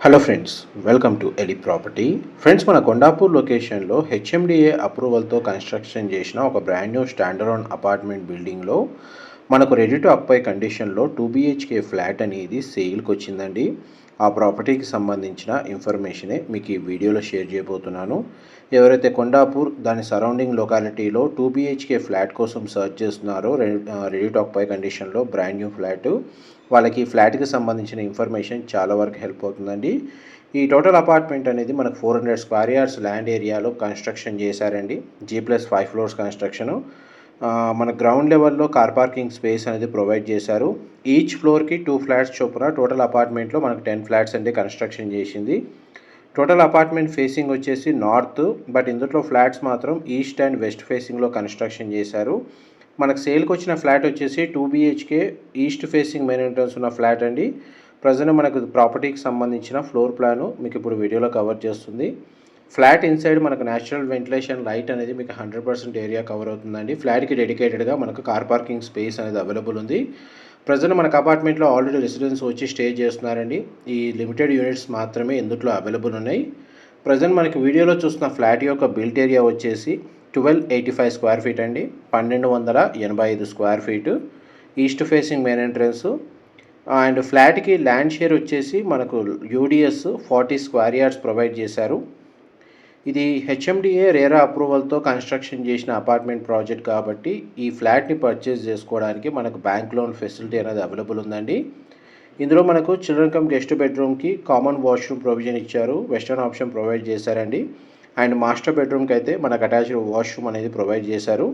Hello friends welcome to Eli property friends మన కొండాపూర్ లొకేషన్లో HMDA అప్రూవల్తో construction చేసిన ఒక బ్రాండ్ న్యూ స్టాండర్డ్ అపార్ట్మెంట్ బిల్డింగ్లో మనకు రెడీ టు అప్పై కండిషన్లో టూ బిహెచ్కే ఫ్లాట్ అనేది సేల్కి వచ్చిందండి. ఆ ప్రాపర్టీకి సంబంధించిన ఇన్ఫర్మేషనే మీకు ఈ వీడియోలో షేర్ చేయబోతున్నాను. ఎవరైతే కొండాపూర్ దాని సరౌండింగ్ లొకాలిటీలో టూ బిహెచ్కే ఫ్లాట్ కోసం సర్చ్ చేస్తున్నారో రెడీ టు అప్పై కండిషన్లో బ్రాండ్ న్యూ ఫ్లాట్ వాళ్ళకి ఫ్లాట్కి సంబంధించిన ఇన్ఫర్మేషన్ చాలా వరకు హెల్ప్ అవుతుందండి. ఈ టోటల్ అపార్ట్మెంట్ అనేది మనకు four hundred square yards land ఏరియాలో కన్స్ట్రక్షన్ చేశారండి. G plus five floors construction మన గ్రౌండ్ లెవెల్లో కార్ పార్కింగ్ స్పేస్ అనేది ప్రొవైడ్ చేశారు. ఈచ్ ఫ్లోర్కి టూ ఫ్లాట్స్ చొప్పున టోటల్ అపార్ట్మెంట్లో మనకు టెన్ ఫ్లాట్స్ అంటే కన్స్ట్రక్షన్ చేసింది. టోటల్ అపార్ట్మెంట్ ఫేసింగ్ వచ్చేసి నార్త్ బట్ ఇందులో ఫ్లాట్స్ మాత్రం ఈస్ట్ అండ్ వెస్ట్ ఫేసింగ్లో కన్స్ట్రక్షన్ చేశారు. మనకు సేల్కి వచ్చిన ఫ్లాట్ వచ్చేసి two BHK east facing main entrance ఉన్న ఫ్లాట్ అండి. ప్రజెంట్ మనకు ప్రాపర్టీకి సంబంధించిన ఫ్లోర్ ప్లాను మీకు ఇప్పుడు వీడియోలో కవర్ చేస్తుంది. ఫ్లాట్ ఇన్సైడ్ మనకు న్యాచురల్ వెంటిలేషన్ లైట్ అనేది మీకు హండ్రెడ్ పర్సెంట్ ఏరియా కవర్ అవుతుందండి. ఫ్లాట్కి డెడికేటెడ్గా మనకు కార్ పార్కింగ్ స్పేస్ అనేది అవైలబుల్ ఉంది. ప్రజెంట్ మనకు అపార్ట్మెంట్లో ఆల్రెడీ రెసిడెన్స్ వచ్చి స్టే చేస్తున్నారండి. ఈ లిమిటెడ్ యూనిట్స్ మాత్రమే ఇందులో అవైలబుల్ ఉన్నాయి? ప్రజెంట్ మనకి వీడియోలో చూస్తున్న ఫ్లాట్ యొక్క బిల్ట్ ఏరియా వచ్చేసి twelve eighty five square feet అండి. పన్నెండు వందల ఎనభై ఐదు square feet east facing main entrance and ఫ్లాట్కి ల్యాండ్ షేర్ వచ్చేసి మనకు UDS forty square yards provide చేశారు. ఇది హెచ్ఎండిఏ రేరా అప్రూవల్తో కన్స్ట్రక్షన్ చేసిన అపార్ట్మెంట్ ప్రాజెక్ట్ కాబట్టి ఈ ఫ్లాట్ని పర్చేస్ చేసుకోవడానికి మనకు బ్యాంక్ లోన్ ఫెసిలిటీ అనేది అవైలబుల్ ఉందండి. ఇందులో మనకు చిల్డ్రన్ కమ్ గెస్ట్ బెడ్రూమ్కి కామన్ వాష్రూమ్ ప్రొవిజన్ ఇచ్చారు వెస్టర్న్ ఆప్షన్ ప్రొవైడ్ చేశారండి. అండ్ మాస్టర్ బెడ్రూమ్కి అయితే మనకు అటాచ్డ్ వాష్రూమ్ అనేది ప్రొవైడ్ చేశారు.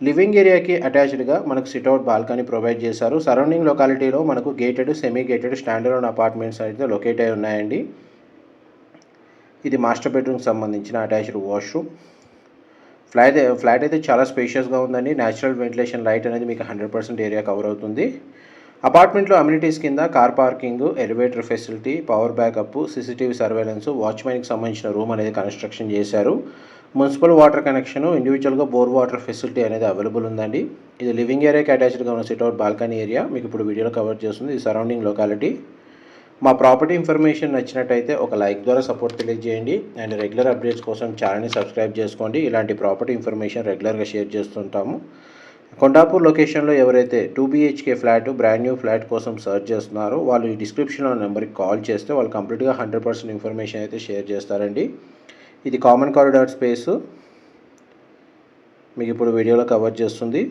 లివింగ్ ఏరియాకి అటాచ్డ్గా మనకు సిట్అవుట్ బాల్కనీ ప్రొవైడ్ చేశారు. సరౌండింగ్ లొకాలిటీలో మనకు gated semi gated standard apartments అయితే లొకేట్ అయి ఉన్నాయండి. ఇది మాస్టర్ బెడ్రూమ్కి సంబంధించిన అటాచ్డ్ వాష్రూమ్. ఫ్లాట్ ఫ్లాట్ అయితే చాలా స్పేషియస్గా ఉందండి. న్యాచురల్ వెంటిలేషన్ లైట్ అనేది మీకు హండ్రెడ్ పర్సెంట్ ఏరియా కవర్ అవుతుంది. అపార్ట్మెంట్లో అమ్యూనిటీస్ కింద car parking elevator facility power backup CCTV surveillance వాచ్మెన్కి సంబంధించిన రూమ్ అనేది కన్స్ట్రక్షన్ చేశారు. మున్సిపల్ వాటర్ కనెక్షన్ ఇండివిజువల్గా బోర్ వాటర్ ఫెసిలిటీ అనేది అవైలబుల్ ఉందండి. ఇది లివింగ్ ఏరియాకి అటాచ్డ్గా ఉన్న సిట్అవుట్ బాల్కనీ ఏరియా. మీకు ఇప్పుడు వీడియోలో కవర్ చేస్తుంది. ఇది సరౌండింగ్ లొకాలిటీ. మా ప్రాపర్టీ ఇన్ఫర్మేషన్ నచ్చినట్టయితే ఒక లైక్ ద్వారా సపోర్ట్ తెలియజేయండి. అండ్ రెగ్యులర్ అప్డేట్స్ కోసం ఛానల్ని సబ్స్క్రైబ్ చేసుకోండి. ఇలాంటి ప్రాపర్టీ ఇన్ఫర్మేషన్ రెగ్యులర్గా షేర్ చేస్తుంటాము. కొండాపూర్ లొకేషన్లో ఎవరైతే two BHK flat brand new flat కోసం సర్చ్ చేస్తున్నారో వాళ్ళు ఈ డిస్క్రిప్షన్లో నెంబర్కి కాల్ చేస్తే వాళ్ళు కంప్లీట్గా హండ్రెడ్ పర్సెంట్ ఇన్ఫర్మేషన్ అయితే షేర్ చేస్తారండి. ఇది కామన్ కారిడార్ స్పేసు. మీకు ఇప్పుడు వీడియోలో కవర్ చేస్తుంది.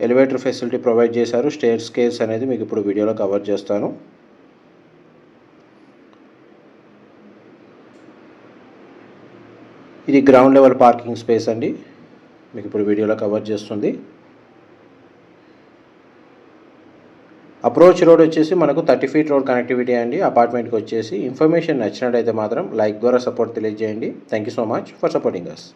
ఎలివేటర్ ఫెసిలిటీ ప్రొవైడ్ చేశారు. స్టేర్ స్కేర్స్ అనేది మీకు ఇప్పుడు వీడియోలో కవర్ చేస్తాను. ఇది గ్రౌండ్ లెవెల్ పార్కింగ్ స్పేస్ అండి. మీకు ఇప్పుడు వీడియోలో కవర్ చేస్తుంది. అప్రోచ్ రోడ్ వచ్చేసి మనకు థర్టీ ఫీట్ రోడ్ కనెక్టివిటీ అండి. అపార్ట్మెంట్కి వచ్చేసి ఇన్ఫర్మేషన్ నచ్చినట్టయితే మాత్రం లైక్ ద్వారా సపోర్ట్ తెలియజేయండి. Thank you so much for supporting us